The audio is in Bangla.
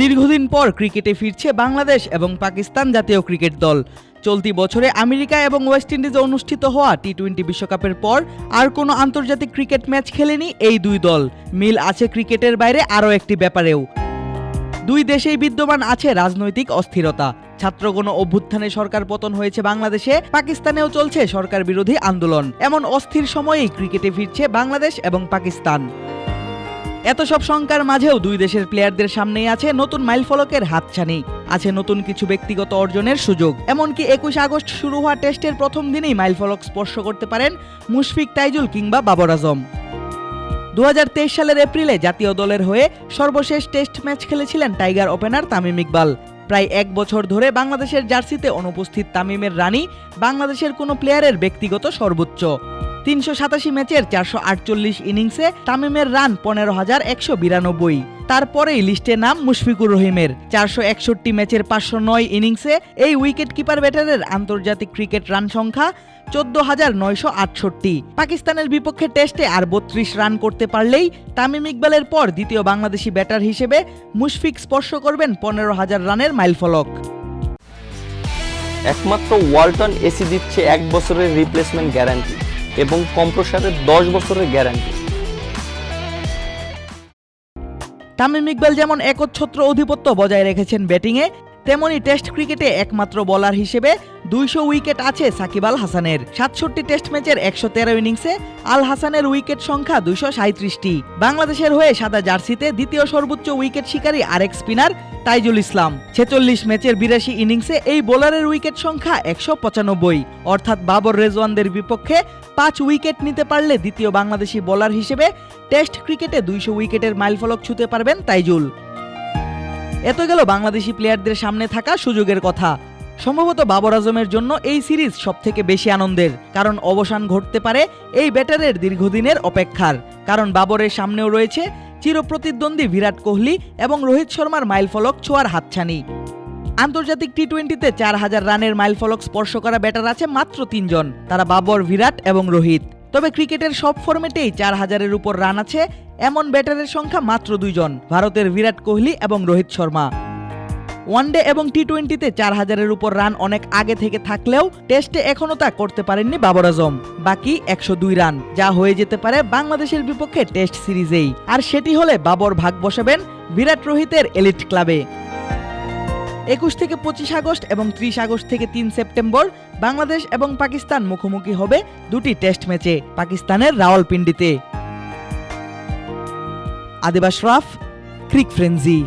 দীর্ঘদিন পর ক্রিকেটে ফিরছে বাংলাদেশ এবং পাকিস্তান জাতীয় ক্রিকেট দল। চলতি বছরে আমেরিকা এবং ওয়েস্ট ইন্ডিজে অনুষ্ঠিত হওয়া টি টোয়েন্টি বিশ্বকাপের পর আর কোনো আন্তর্জাতিক ক্রিকেট ম্যাচ খেলেনি এই দুই দল। মিল আছে ক্রিকেটের বাইরে আরও একটি ব্যাপারেও। দুই দেশেই বিদ্যমান আছে রাজনৈতিক অস্থিরতা। ছাত্রগণ অভ্যুত্থানে সরকার পতন হয়েছে বাংলাদেশে, পাকিস্তানেও চলছে সরকার বিরোধী আন্দোলন। এমন অস্থির সময়েই ক্রিকেটে ফিরছে বাংলাদেশ এবং পাকিস্তান। এত সব শঙ্কার মাঝেও দুই দেশের প্লেয়ারদের সামনেই আছে নতুন মাইলফলকের হাতছানি। আছে নতুন কিছু ব্যক্তিগত অর্জনের সুযোগ। এমনকি একুশ আগস্ট শুরু হওয়া টেস্টের প্রথম দিনেই মাইলফলক স্পর্শ করতে পারেন মুশফিক তাইজুল কিংবা বাবর আজম। দু হাজার তেইশ সালের এপ্রিলে জাতীয় দলের হয়ে সর্বশেষ টেস্ট ম্যাচ খেলেছিলেন টাইগার ওপেনার তামিম ইকবাল। প্রায় এক বছর ধরে বাংলাদেশের জার্সিতে অনুপস্থিত তামিমের রানী বাংলাদেশের কোনো প্লেয়ারের ব্যক্তিগত সর্বোচ্চ। তিনশো সাতাশি ম্যাচের চারশো আটচল্লিশ ইনিংসে তামিমের রান পনেরো হাজার একশো বিরানব্বই। তারপরেই লিস্টে নাম মুশফিকুর রহিমের। চারশো একষট্টি ম্যাচের পাঁচশো নয় ইনিংসে এই উইকেট কিপার ব্যাটারের আন্তর্জাতিক ক্রিকেট রান সংখ্যা চোদ্দ হাজার নয়শো আটষট্টি। পাকিস্তানের বিপক্ষে টেস্টে আর বত্রিশ রান করতে পারলেই তামিম ইকবালের পর দ্বিতীয় বাংলাদেশি ব্যাটার হিসেবে মুশফিক স্পর্শ করবেন পনেরো হাজার রানের মাইলফলক। একমাত্র ওয়ালটন এসি দিচ্ছে এক বছরের রিপ্লেসমেন্ট গ্যারান্টি এবং কম্প্রসারের দশ বছরের গ্যারান্টি। তামিম ইকবাল যেমন একচ্ছত্র অধিপত্য বজায় রেখেছেন ব্যাটিংয়ে, তেমনি টেস্ট ক্রিকেটে একমাত্র বলার হিসেবে দুইশো উইকেট আছে সাকিব আল হাসানের। সাতষট্টি টেস্ট ম্যাচের একশো তেরো ইনিংসে আল হাসানের উইকেট সংখ্যা দুইশো সাঁত্রিশটি বাংলাদেশের হয়ে সাদা জার্সিতে দ্বিতীয় সর্বোচ্চ উইকেট শিকারী আরেক স্পিনার তাইজুল ইসলাম। ছেচল্লিশ ম্যাচের বিরাশি ইনিংসে এই বোলারের উইকেট সংখ্যা একশো পঁচানব্বই। অর্থাৎ বাবর রেজওয়ানদের বিপক্ষে পাঁচ উইকেট নিতে পারলে দ্বিতীয় বাংলাদেশি বোলার হিসেবে টেস্ট ক্রিকেটে দুইশো উইকেটের মাইলফলক ছুঁতে পারবেন তাইজুল। এত গেল বাংলাদেশি প্লেয়ারদের সামনে থাকা সুযোগের কথা। সম্ভবত বাবর আজমের জন্য এই সিরিজ সবথেকে বেশি আনন্দের, কারণ অবসান ঘটতে পারে এই ব্যাটারের দীর্ঘদিনের অপেক্ষার। কারণ বাবরের সামনেও রয়েছে চিরপ্রতিদ্বন্দ্বী বিরাট কোহলি এবং রোহিত শর্মার মাইলফলক ছোঁয়ার হাতছানি। আন্তর্জাতিক টি টোয়েন্টিতে চার হাজার রানের মাইলফলক স্পর্শ করা ব্যাটার আছে মাত্র তিনজন, তারা বাবর বিরাট এবং রোহিত। তবে ক্রিকেটের সব ফর্মেটেই চার হাজারের উপর রান আছে, এমন ব্যাটারের সংখ্যা মাত্র দুইজন, ভারতের বিরাট কোহলি এবং রোহিত শর্মা। ওয়ানডে এবং টি টোয়েন্টিতে চার হাজারের উপর রান অনেক আগে থেকে থাকলেও টেস্টে এখনও তা করতে পারেননি বাবর আজম। বাকি একশো দুই রান যা হয়ে যেতে পারে বাংলাদেশের বিপক্ষে টেস্ট সিরিজেই আর সেটি হলে বাবর ভাগ বসাবেন বিরাট রোহিতের এলিট ক্লাবে একুশ থেকে পঁচিশ আগস্ট এবং ত্রিশ আগস্ট থেকে তিন সেপ্টেম্বর বাংলাদেশ এবং পাকিস্তান মুখোমুখি হবে দুটি টেস্ট ম্যাচে পাকিস্তানের রাওয়ালপিন্ডিতে। আদিবাস রাফ, ক্রিক ফ্রেন্সি।